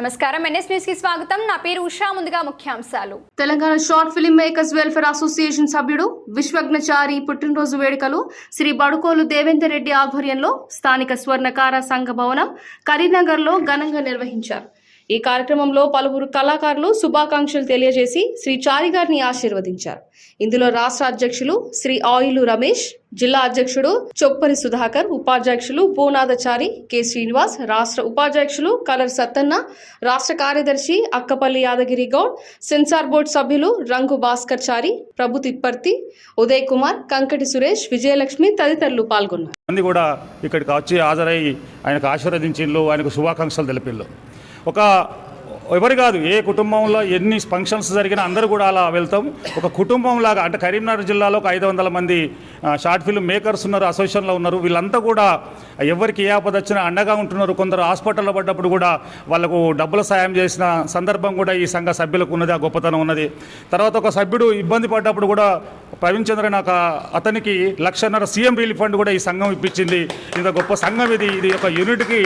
నమస్కారం. ఎన్ఎస్ న్యూస్కి స్వాగతం. నా పేరు ఉషా. ముందుగా ముఖ్యాంశాలు. Telangana short film makers welfare association సభ్యుడు విశ్వజ్ఞచారి పుట్టినరోజు వేడుకలు శ్రీ బడుకోలు దేవేందర్ రెడ్డి ఆధ్వర్యంలో స్థానిక స్వర్ణకార సంఘ భవనం కరీంనగర్లో ఘనంగా నిర్వహించారు. ఈ కార్యక్రమంలో పలువురు కళాకారులు శుభాకాంక్షలు తెలియజేసి శ్రీ చారి గారిని ఆశీర్వదించారు. ఇందులో రాష్ట్ర అధ్యక్షులు శ్రీ ఆయిలు రమేష్ జిల్లా అధ్యక్షుడు చొప్పరి సుధాకర్ ఉపాధ్యక్షులు భూనాథచారి కె శ్రీనివాస్ రాష్ట్ర ఉపాధ్యక్షులు కలర్ సత్తన్న రాష్ట్ర కార్యదర్శి అక్కపల్లి యాదగిరి గౌడ్ సెన్సార్ బోర్డు సభ్యులు రంగు భాస్కర్ చారి ప్రభు తిప్పర్తి ఉదయ్ కుమార్ కంకటి సురేష్ విజయలక్ష్మి తదితరులు పాల్గొన్నారు. మంది కూడా ఇక్కడికి వచ్చి హాజరై ఆయనకు ఆశీర్వదించిండ్రు ఆయనకు శుభాకాంక్షలు తెలిపిళ్ళు. ఒక ఎవరు కాదు ఏ కుటుంబంలో ఎన్ని ఫంక్షన్స్ జరిగినా అందరూ కూడా అలా వెళ్తాం. ఒక కుటుంబంలాగా అంటే కరీంనగర్ జిల్లాలో ఒక ఐదు వందల మంది షార్ట్ ఫిల్మ్ మేకర్స్ ఉన్నారు అసోసియేషన్లో ఉన్నారు. వీళ్ళంతా కూడా ఎవరికి ఏ ఆపద వచ్చినా అండగా ఉంటున్నారు. కొందరు హాస్పిటల్లో పడ్డప్పుడు కూడా వాళ్ళకు డబ్బుల సాయం చేసిన సందర్భం కూడా ఈ సంఘ సభ్యులకు ఉన్నది ఆ గొప్పతనం ఉన్నది. తర్వాత ఒక సభ్యుడు ఇబ్బంది పడ్డప్పుడు కూడా ప్రవీణ్ చంద్ర ఒక అతనికి లక్షన్నర సీఎం రిలీఫ్ ఫండ్ కూడా ఈ సంఘం ఇప్పించింది. ఇది గొప్ప సంఘం ఇది ఇది ఒక యూనిట్కి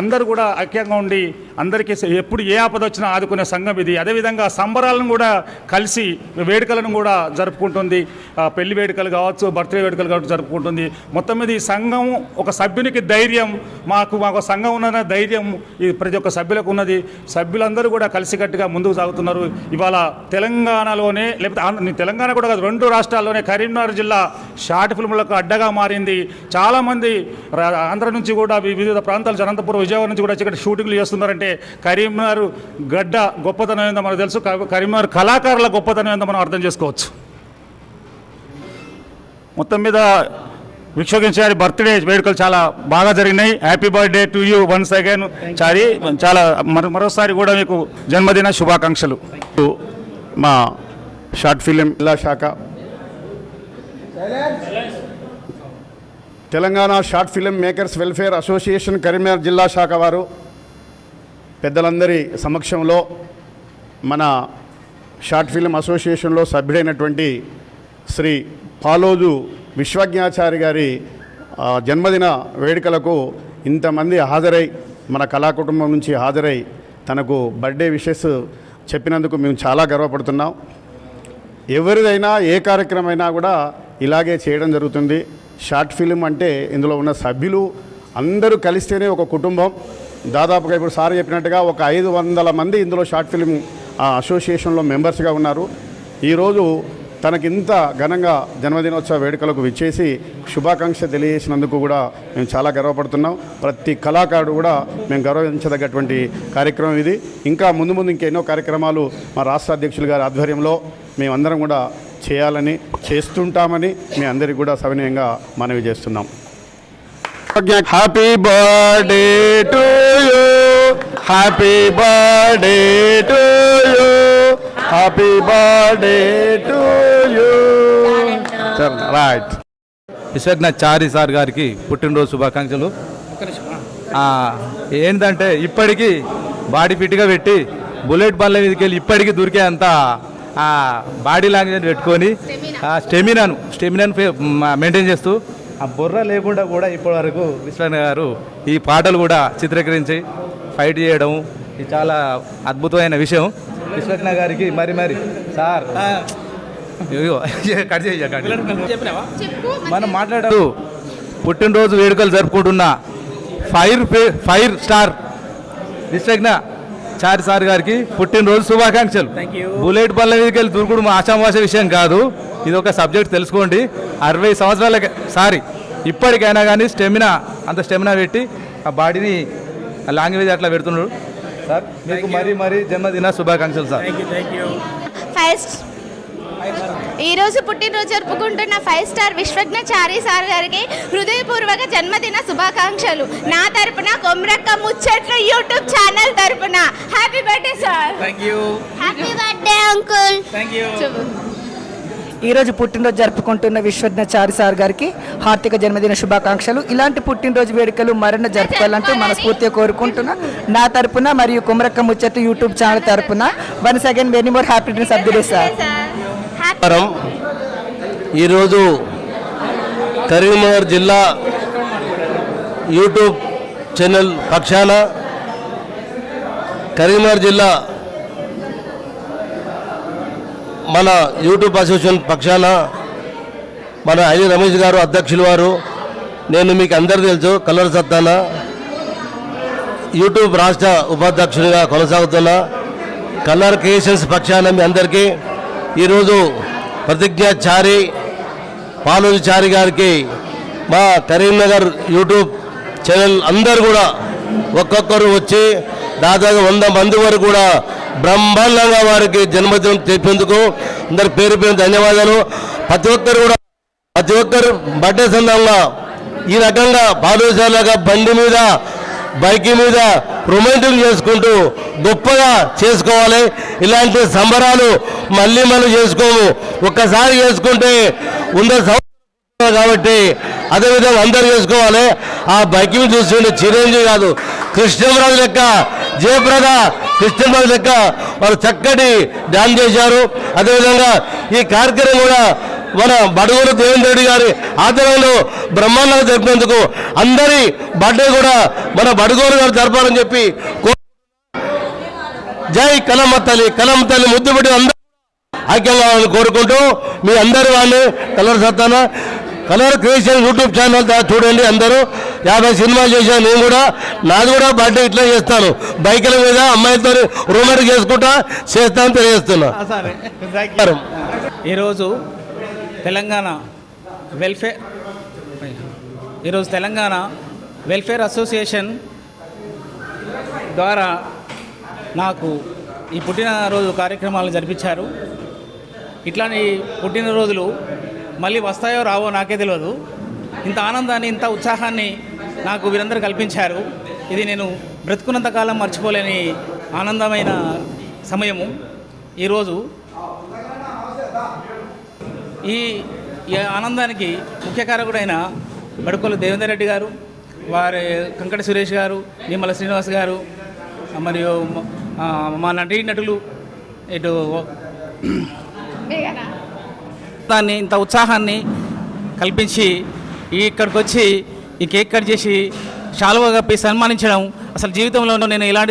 అందరూ కూడా ఐక్యంగా ఉండి అందరికీ ఎప్పుడు ఏ ఆపద వచ్చినా ఆదుకునే సంఘం ఇది. అదేవిధంగా సంబరాలను కూడా కలిసి వేడుకలను కూడా జరుపుకుంటుంది. పెళ్ళి వేడుకలు కావచ్చు బర్త్డే వేడుకలు కావచ్చు జరుపుకుంటుంది. మొత్తం మీద ఈ సంఘం ఒక సభ్యునికి ధైర్యం మాకు మాకు సంఘం ఉన్న ధైర్యం ఇది ప్రతి ఒక్క సభ్యులకు ఉన్నది. సభ్యులందరూ కూడా కలిసికట్టుగా ముందుకు సాగుతున్నారు. ఇవాళ తెలంగాణలోనే లేకపోతే ఆంధ్ర- తెలంగాణ కూడా కాదు రెండు రాష్ట్రాల్లోనే కరీంనగర్ జిల్లా షార్ట్ ఫిల్మ్లకు అడ్డగా మారింది. చాలామంది ఆంధ్ర నుంచి కూడా వివిధ ప్రాంతాలు అనంతపురం విజయవాడ నుంచి కూడా ఇక్కడ షూటింగ్లు చేస్తున్నారంటే కరీంనగర్ గడ్డ గొప్పతనం ఏందో మనకు తెలుసు. కరీంనగర్ కళాకారుల గొప్పతనం ఏందో మనం అర్థం చేసుకోవచ్చు. మొత్తం మీద విక్షోగించారి బర్త్డే వేడుకలు చాలా బాగా జరిగినాయి. Happy birthday to you once again Chari చాలా మరో మరోసారి కూడా మీకు జన్మదిన శుభాకాంక్షలు. మా షార్ట్ ఫిలిం జిల్లా శాఖ. Telangana short film makers welfare association Karimnagar జిల్లా శాఖ వారు. పెద్దలందరి సమక్షంలో మన షార్ట్ ఫిల్మ్ అసోసియేషన్లో సభ్యుడైనటువంటి శ్రీ పాలోజు విశ్వజ్ఞాచారి గారి జన్మదిన వేడుకలకు ఇంతమంది హాజరై మన కళా కుటుంబం నుంచి హాజరై తనకు బర్త్డే విషెస్ చెప్పినందుకు మేము చాలా గర్వపడుతున్నాం. ఎవరిదైనా ఏ కార్యక్రమం అయినా కూడా ఇలాగే చేయడం జరుగుతుంది. షార్ట్ ఫిలిం అంటే ఇందులో ఉన్న సభ్యులు అందరూ కలిస్తేనే ఒక కుటుంబం. దాదాపుగా ఇప్పుడు సార్ చెప్పినట్టుగా ఒక ఐదు వందల మంది ఇందులో షార్ట్ ఫిలిం ఆ, అసోసియేషన్లో మెంబర్స్గా ఉన్నారు. ఈరోజు తనకింత ఘనంగా జన్మదినోత్సవ వేడుకలకు విచ్చేసి శుభాకాంక్ష తెలియజేసినందుకు కూడా మేము చాలా గర్వపడుతున్నాం. ప్రతి కళాకారుడు కూడా మేము గౌరవించదగ్గటువంటి కార్యక్రమం ఇది. ఇంకా ముందు ముందు ఇంకెన్నో కార్యక్రమాలు మా రాష్ట్ర అధ్యక్షులు గారి ఆధ్వర్యంలో మేమందరం కూడా చేయాలని చేస్తుంటామని మీ అందరికీ కూడా సవినయంగా మనవి చేస్తున్నాం. Happy birthday to you happy birthday to you happy birthday to you right Vishwagna Chari sir గారికి పుట్టినరోజు శుభాకాంక్షలు. ఏంటంటే ఇప్పటికీ బాడీ ఫిట్గా పెట్టి బుల్లెట్ బండ్ల మీదకి వెళ్ళి ఇప్పటికీ దొరికే అంత బాడీ లాంగ్వేజ్ పెట్టుకొని స్టెమినాను స్టెమినాను ఫే- మెయింటైన్ చేస్తూ ఆ బుర్ర లేకుండా కూడా ఇప్పటి వరకు విశ్వజ్ఞ గారు ఈ పాటలు కూడా చిత్రీకరించి ఫైట్ చేయడం ఇది చాలా అద్భుతమైన విషయం. విశ్వజ్ఞ గారికి మరి మరి సార్. అయ్యో, కట్ చేయ. మనం మాట్లాడారు పుట్టినరోజు వేడుకలు జరుపుకుంటున్న ఫైర్ ఫే- fire star Vishwagna Chari sir గారికి పుట్టినరోజు శుభాకాంక్షలు. బుల్లెట్ బల్ల మీదకి వెళ్ళి దూకుడు మా ఆశామాష విషయం కాదు. ఇది ఒక సబ్జెక్ట్ తెలుసుకోండి. అరవై సంవత్సరాల సారీ ఇప్పటికైనా కానీ స్టెమినా అంత స్టెమినా పెట్టి ఆ బాడీని లాంగ్వేజ్ అట్లా పెడుతున్నాడు సార్ మీకు మరీ మరీ జన్మదిన శుభాకాంక్షలు సార్. ఫస్ట్ ఈరోజు పుట్టినరోజు జరుపుకుంటున్న five star Vishwagna Chari sir గారికి హృదయపూర్వక జన్మదిన శుభాకాంక్షలు. నా తరపున కొమ్రక్క ముచ్చట్లు యూట్యూబ్ ఛానల్ తరపున. Happy birthday sir happy birthday uncle ఈరోజు పుట్టినరోజు జరుపుకుంటున్న విశ్వజ్ఞాచారి సార్ గారికి హార్దిక జన్మదిన శుభాకాంక్షలు. ఇలాంటి పుట్టినరోజు వేడుకలు మరెన్నో జరుపుకోవాలంటూ మనస్ఫూర్తిగా కోరుకుంటున్నా. నా తరపున మరియు కుమరక్క ముచ్చట్టు యూట్యూబ్ ఛానల్ తరపున once again very more happy returns of the day sir ఈరోజు కరీంనగర్ జిల్లా యూట్యూబ్ ఛానల్ పక్షాన కరీంనగర్ జిల్లా మన యూట్యూబ్ అసోసియేషన్ పక్షాన మన ఐని రమేష్ గారు అధ్యక్షులు వారు నేను మీకు అందరు తెలుసు కల్లర్ సత్తాన యూట్యూబ్ రాష్ట్ర ఉపాధ్యక్షుడిగా కొనసాగుతున్నా. కల్లర్ క్రియేషన్స్ పక్షాన మీ అందరికీ ఈరోజు ప్రతిజ్ఞాచారి పాలూరి చారి గారికి మా కరీంనగర్ యూట్యూబ్ ఛానల్ అందరు కూడా ఒక్కొక్కరు వచ్చి దాదాపు వంద మంది వరకు కూడా బ్రహ్మాండంగా వారికి జన్మదినం తెప్పేందుకు అందరి పేరు పేరు ధన్యవాదాలు. ప్రతి ఒక్కరు కూడా ప్రతి ఒక్కరు బర్త్డే సందర్భంగా ఈ రకంగా పాదోశాలగా బండి మీద బైక్ మీద రొమాంటిక్ చేసుకుంటూ గొప్పగా చేసుకోవాలి. ఇలాంటి సంబరాలు మళ్ళీ మనం చేసుకోము. ఒక్కసారి చేసుకుంటే ఉన్న సంవత్సరం కాబట్టి అదేవిధంగా అందరూ చేసుకోవాలి. ఆ బైక్ మీద చూస్తుంటే చిరంజీవి కాదు కృష్ణరాజు లెక్క జయప్రద కృష్ణరాజు లెక్క వారు చక్కటి డ్యాన్ చేశారు. అదేవిధంగా ఈ కార్యక్రమం కూడా మన బడుగురు దేవేంద్ర రెడ్డి గారి ఆధ్వర్యంలో బ్రహ్మాండంగా జరిపినందుకు అందరి బర్త్డే కూడా మన బడుగోరు గారు జరపాలని చెప్పి జై కలమ్మ తల్లి కలమ్మ తల్లి ముద్దు పెట్టి అందరూ ఐక్యంగా కోరుకుంటూ మీ అందరి వాళ్ళని colour Sattana colour creation YouTube channel చూడండి అందరూ. యాభై సినిమాలు చేశాను నేను కూడా. నాది కూడా బర్త్డే ఇట్లా చేస్తాను. బైకుల మీద అమ్మాయిలతో రూమర్ చేసుకుంటా చేస్తాను తెలియజేస్తున్నా. ఈరోజు తెలంగాణ వెల్ఫేర్ ఈరోజు తెలంగాణ వెల్ఫేర్ అసోసియేషన్ ద్వారా నాకు ఈ పుట్టినరోజు కార్యక్రమాలు జరిపించారు. ఇట్లాంటి పుట్టినరోజులు మళ్ళీ వస్తాయో రావో నాకే తెలియదు ఇంత ఆనందాన్ని ఇంత ఉత్సాహాన్ని నాకు వీరందరూ కల్పించారు. ఇది నేను బ్రతుకున్నంత కాలం మర్చిపోలేని ఆనందమైన సమయము. ఈరోజు ఈ ఈ ఆనందానికి ముఖ్య కారకుడైన బడుకోలు దేవేందర్ రెడ్డి గారు వారి కంకట సురేష్ గారు నిమ్మల శ్రీనివాస్ గారు మరియు మా నటీ నటులు ఇటు ఉత్సాహాన్ని ఇంత ఉత్సాహాన్ని కల్పించి ఈ ఇక్కడికి వచ్చి ఈ కేక్ కట్ చేసి శాలువా కప్పి సన్మానించడం అసలు జీవితంలో నేను ఇలాంటి